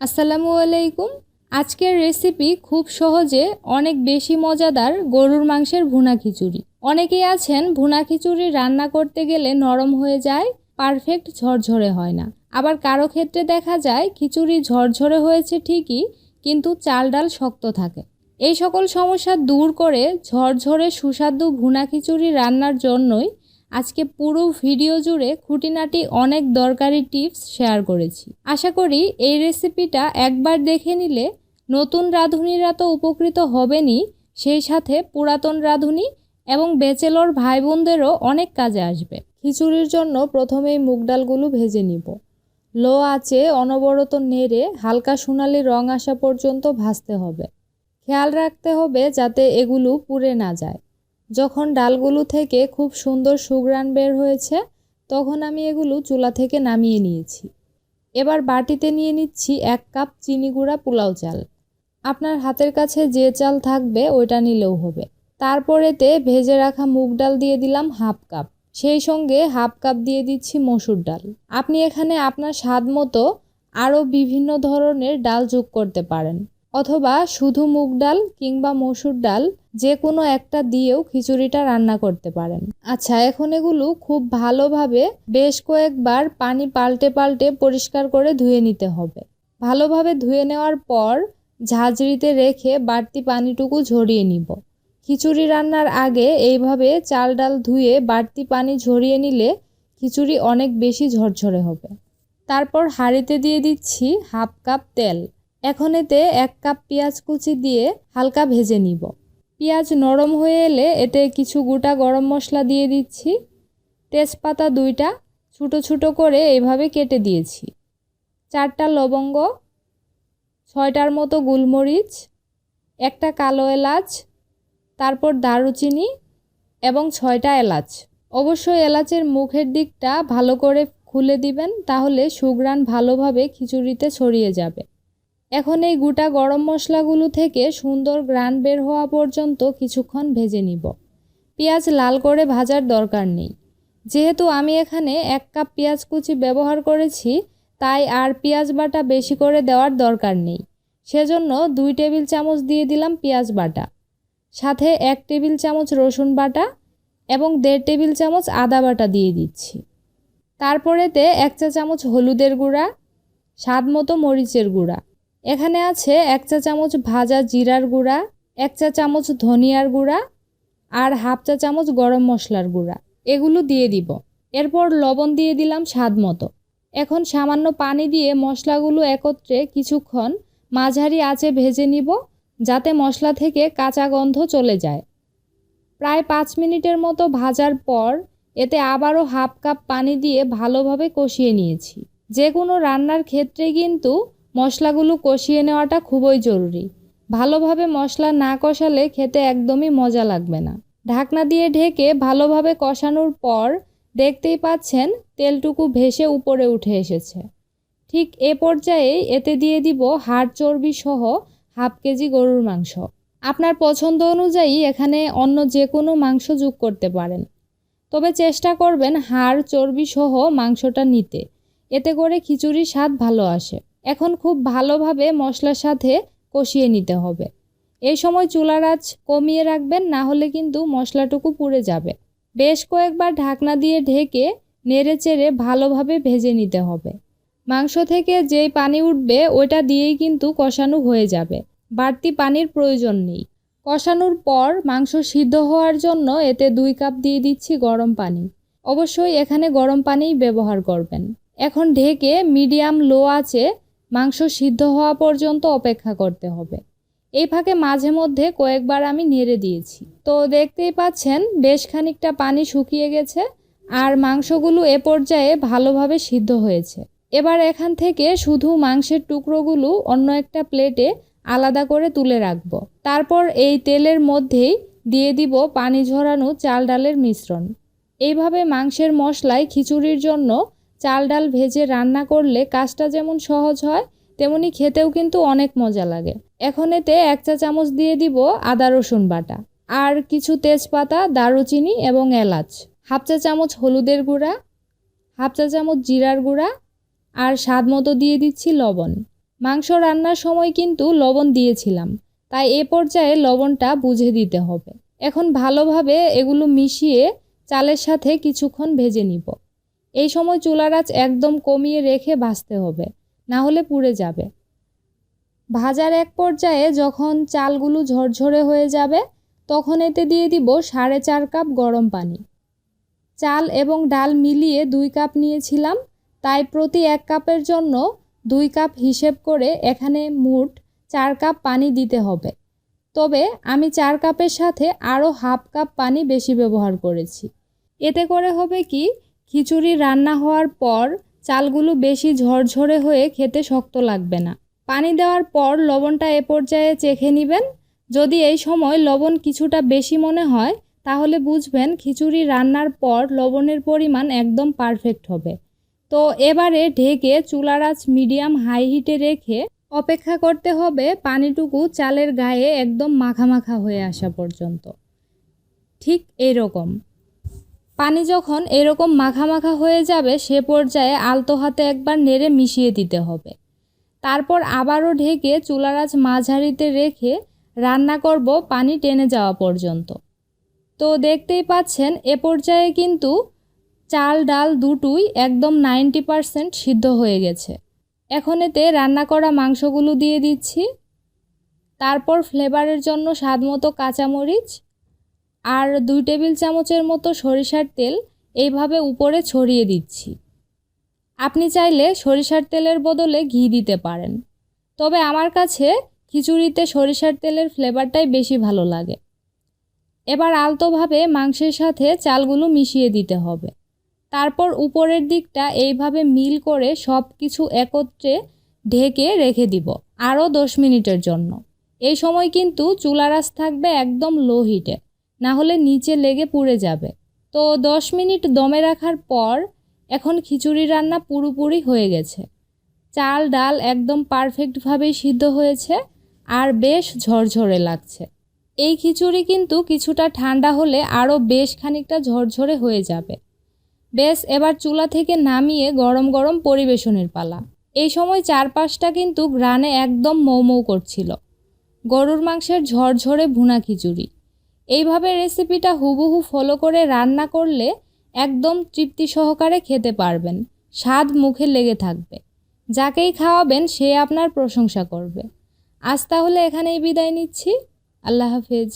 আসসালামু আলাইকুম। আজকের রেসিপি খুব সহজে অনেক বেশি মজাদার গরুর মাংসের ভুনা খিচুড়ি। অনেকেই আছেন ভুনা খিচুড়ি রান্না করতে গেলে নরম হয়ে যায় পারফেক্ট ঝরঝরে হয় না। আবার কারও ক্ষেত্রে দেখা যায় খিচুড়ি ঝরঝরে হয়েছে ঠিকই, কিন্তু চাল ডাল শক্ত থাকে। এই সকল সমস্যা দূর করে ঝরঝরে সুস্বাদু ভুনা খিচুড়ি রান্নার জন্যই আজকে পুরো ভিডিও জুড়ে খুঁটিনাটি অনেক দরকারি টিপস শেয়ার করেছি। আশা করি এই রেসিপিটা একবার দেখে নিলে নতুন রাঁধুনিরা তো উপকৃত হবেনই, সেই সাথে পুরাতন রাঁধুনি এবং বেচেলর ভাই বোনদেরও অনেক কাজে আসবে। খিচুড়ির জন্য প্রথমেই মুগ ডালগুলো ভেজে নিব। লো আঁচে অনবরত নেড়ে হালকা সোনালি রং আসা পর্যন্ত ভাজতে হবে। খেয়াল রাখতে হবে যাতে এগুলো পুড়ে না যায়। যখন ডালগুলো থেকে খুব সুন্দর সুঘ্রাণ বের হয়েছে, তখন আমি এগুলো চুলা থেকে নামিয়ে নিয়েছি। এবার বাটিতে নিয়ে নিচ্ছি এক কাপ চিনি গুঁড়া পোলাও চাল। আপনার হাতের কাছে যে চাল থাকবে, ওইটা নিলেও হবে। তারপরেতে ভেজে রাখা মুগ ডাল দিয়ে দিলাম হাফ কাপ। সেই সঙ্গে হাফ কাপ দিয়ে দিচ্ছি মসুর ডাল। আপনি এখানে আপনার স্বাদ মতো আরও বিভিন্ন ধরনের ডাল যোগ করতে পারেন। অথবা শুধু মুগ ডাল কিংবা মসুর ডাল যে কোনো একটা দিয়েও খিচুড়িটা রান্না করতে পারেন। আচ্ছা এখন এগুলো খুব ভালোভাবে বেশ কয়েকবার পানি পাল্টে পাল্টে পরিষ্কার করে ধুয়ে নিতে হবে। ভালোভাবে ধুয়ে নেওয়ার পর ঝাঁঝরিতে রেখে বাড়তি পানিটুকু ঝরিয়ে নিব। খিচুড়ি রান্নার আগে এইভাবে চাল ডাল ধুয়ে বাড়তি পানি ঝরিয়ে নিলে খিচুড়ি অনেক বেশি ঝরঝরে হবে। তারপর হাঁড়িতে দিয়ে দিচ্ছি হাফ কাপ তেল। এখন এতে এক কাপ পেঁয়াজ কুচি দিয়ে হালকা ভেজে নিব। পেঁয়াজ নরম হয়ে এলে এতে কিছু গোটা গরম মশলা দিয়ে দিচ্ছি। তেজপাতা দুইটা ছোটো ছোটো করে এইভাবে কেটে দিয়েছি। চারটা লবঙ্গ, ছয়টার মতো গোলমরিচ, একটা কালো এলাচ, তারপর দারুচিনি এবং ছয়টা এলাচ। অবশ্যই এলাচের মুখের দিকটা ভালো করে খুলে দিবেন, তাহলে সুঘ্রাণ ভালোভাবে খিচুড়িতে ছড়িয়ে যাবে। এখন এই গোটা গরম মশলাগুলো থেকে সুন্দর গ্রান বের হওয়া পর্যন্ত কিছুক্ষণ ভেজে নিব। পেঁয়াজ লাল করে ভাজার দরকার নেই। যেহেতু আমি এখানে এক কাপ পেঁয়াজ কুচি ব্যবহার করেছি, তাই আর পেঁয়াজ বাটা বেশি করে দেওয়ার দরকার নেই। সেজন্য দুই টেবিল চামচ দিয়ে দিলাম পেঁয়াজ বাটা, সাথে এক টেবিল চামচ রসুন বাটা এবং দেড় টেবিল চামচ আদা বাটা দিয়ে দিচ্ছি। তারপরেতে এক চা চামচ হলুদের গুঁড়া, স্বাদ মতো মরিচের গুঁড়া এখানে আছে এক চা চামচ ভাজা জিরার গুঁড়া, এক চা চামচ ধনিয়ার গুঁড়া আর হাফ চা চামচ গরম মশলার গুঁড়া। এগুলো দিয়ে দিব। এরপর লবণ দিয়ে দিলাম স্বাদ মতো। এখন সামান্য পানি দিয়ে মশলাগুলো একত্রে কিছুক্ষণ মাঝারি আঁচে ভেজে নিব, যাতে মশলা থেকে কাঁচা গন্ধ চলে যায়। প্রায় পাঁচ মিনিটের মতো ভাজার পর এতে আবারও হাফ কাপ পানি দিয়ে ভালোভাবে কষিয়ে নিয়েছি। যে কোনো রান্নার ক্ষেত্রে কিন্তু মশলাগুলো কষিয়ে নেওয়াটা খুবই জরুরি। ভালোভাবে মশলা না কষালে খেতে একদমই মজা লাগবে না। ঢাকনা দিয়ে ঢেকে ভালোভাবে কষানোর পর দেখতেই পাচ্ছেন তেলটুকু ভেসে উপরে উঠে এসেছে। ঠিক এ পর্যায়ে এতে দিয়ে দিব হাড় চর্বি সহ হাফ কেজি গরুর মাংস। আপনার পছন্দ অনুযায়ী এখানে অন্য যে কোনো মাংস যোগ করতে পারেন। তবে চেষ্টা করবেন হাড় চর্বি সহ মাংসটা নিতে। এতে করে খিচুড়ির স্বাদ ভালো আসে। এখন খুব ভালোভাবে মশলার সাথে কষিয়ে নিতে হবে। এই সময় চুলার আঁচ কমিয়ে রাখবেন, না হলে কিন্তু মশলাটুকু পুড়ে যাবে। বেশ কয়েকবার ঢাকনা দিয়ে ঢেকে নেড়ে চেড়ে ভালোভাবে ভেজে নিতে হবে। মাংস থেকে যেই পানি উঠবে, ওইটা দিয়েই কিন্তু কষানো হয়ে যাবে। বাড়তি পানির প্রয়োজন নেই। কষানোর পর মাংস সিদ্ধ হওয়ার জন্য এতে দুই কাপ দিয়ে দিচ্ছি গরম পানি। অবশ্যই এখানে গরম পানিই ব্যবহার করবেন। এখন ঢেকে মিডিয়াম লো আছে মাংস সিদ্ধ হওয়া পর্যন্ত অপেক্ষা করতে হবে। এই ফাঁকে মাঝে মধ্যে কয়েকবার আমি নেড়ে দিয়েছি। তো দেখতেই পাচ্ছেন, বেশ খানিকটা পানি শুকিয়ে গেছে আর মাংসগুলো এ পর্যায়ে ভালোভাবে সিদ্ধ হয়েছে। এবার এখান থেকে শুধু মাংসের টুকরোগুলো অন্য একটা প্লেটে আলাদা করে তুলে রাখব। তারপর এই তেলের মধ্যেই দিয়ে দিব পানি ঝরানো চাল ডালের মিশ্রণ। এইভাবে মাংসের মশলায় খিচুড়ির জন্য চাল ডাল ভেজে রান্না করলে কাজটা যেমন সহজ হয়, তেমনি খেতেও কিন্তু অনেক মজা লাগে। এখন এতে এক চা চামচ দিয়ে দিব আদা রসুন বাটা আর কিছু তেজপাতা, দারুচিনি এবং এলাচ, হাফ চা চামচ হলুদের গুঁড়া, হাফ চা চামচ জিরার গুঁড়া আর স্বাদ মতো দিয়ে দিচ্ছি লবণ। মাংস রান্নার সময় কিন্তু লবণ দিয়েছিলাম, তাই এ পর্যায়ে লবণটা বুঝে দিতে হবে। এখন ভালোভাবে এগুলো মিশিয়ে চালের সাথে কিছুক্ষণ ভেজে নিব। এই সময় চুলার আঁচ একদম কমিয়ে রেখে ভাজতে হবে, না হলে পুড়ে যাবে। ভাজার এক পর্যায়ে যখন চালগুলো ঝরঝরে হয়ে যাবে, তখন এতে দিয়ে দিব সাড়ে চার কাপ গরম পানি। চাল এবং ডাল মিলিয়ে দুই কাপ নিয়েছিলাম, তাই প্রতি এক কাপের জন্য দুই কাপ হিসেব করে এখানে মোট চার কাপ পানি দিতে হবে। তবে আমি চার কাপের সাথে আরও হাফ কাপ পানি বেশি ব্যবহার করেছি। এতে করে হবে কি খিচুড়ি রান্না হওয়ার পর চালগুলো বেশি ঝরঝরে হয়ে খেতে শক্ত লাগবে না। পানি দেওয়ার পর লবণটা এ পর্যায়ে চেখে নেবেন। যদি এই সময় লবণ কিছুটা বেশি মনে হয়, তাহলে বুঝবেন খিচুড়ি রান্নার পর লবণের পরিমাণ একদম পারফেক্ট হবে। তো এবারে ঢেকে চুলার আঁচ মিডিয়াম হাই হিটে রেখে অপেক্ষা করতে হবে পানিটুকু চালের গায়ে একদম মাখা মাখা হয়ে আসা পর্যন্ত। ঠিক এরকম। পানি যখন এরকম মাখা মাখা হয়ে যাবে, সে পর্যায়ে আলতো হাতে একবার নেড়ে মিশিয়ে দিতে হবে। তারপর আবারও ঢেকে চুলারাজ মাঝারিতে রেখে রান্না করব পানি টেনে যাওয়া পর্যন্ত। তো দেখতেই পাচ্ছেন, এ পর্যায়ে কিন্তু চাল, ডাল দুটোই একদম নাইনটি পারসেন্ট সিদ্ধ হয়ে গেছে। এখন এতে রান্না করা মাংসগুলো দিয়ে দিচ্ছি। তারপর ফ্লেভারের জন্য স্বাদ মতো কাঁচামরিচ আর দুই টেবিল চামচের মতো সরিষার তেল এইভাবে উপরে ছড়িয়ে দিচ্ছি। আপনি চাইলে সরিষার তেলের বদলে ঘি দিতে পারেন। তবে আমার কাছে খিচুড়িতে সরিষার তেলের ফ্লেভারটাই বেশি ভালো লাগে। এবার আলতোভাবে মাংসের সাথে চালগুলো মিশিয়ে দিতে হবে। তারপর উপরের দিকটা এইভাবে মিল করে সব কিছু একত্রে ঢেকে রেখে দিব আরও দশ মিনিটের জন্য। এই সময় কিন্তু চুলার আঁচ থাকবে একদম লো হিটে। না হলে নিচে লেগে পুড়ে যাবে। তো দশ মিনিট দমে রাখার পর এখন খিচুড়ি রান্না পুরোপুরি হয়ে গেছে। চাল, ডাল একদম পারফেক্টভাবেই সিদ্ধ হয়েছে আর বেশ ঝরঝরে লাগছে। এই খিচুড়ি কিন্তু কিছুটা ঠান্ডা হলে আরও বেশ খানিকটা ঝরঝরে হয়ে যাবে। বেশ, এবার চুলা থেকে নামিয়ে গরম গরম পরিবেশনের পালা। এই সময় চারপাশটা কিন্তু গ্রানে একদম মৌমৌ করছিল। গরুর মাংসের ঝরঝরে ভুনা খিচুড়ি। এইভাবে রেসিপিটা হুবহু ফলো করে রান্না করলে একদম তৃপ্তি সহকারে খেতে পারবেন। স্বাদ মুখে লেগে থাকবে। যাকেই খাওয়াবেন সে আপনার প্রশংসা করবে। আজ তাহলে এখানেই বিদায় নিচ্ছি। আল্লাহ হাফেজ।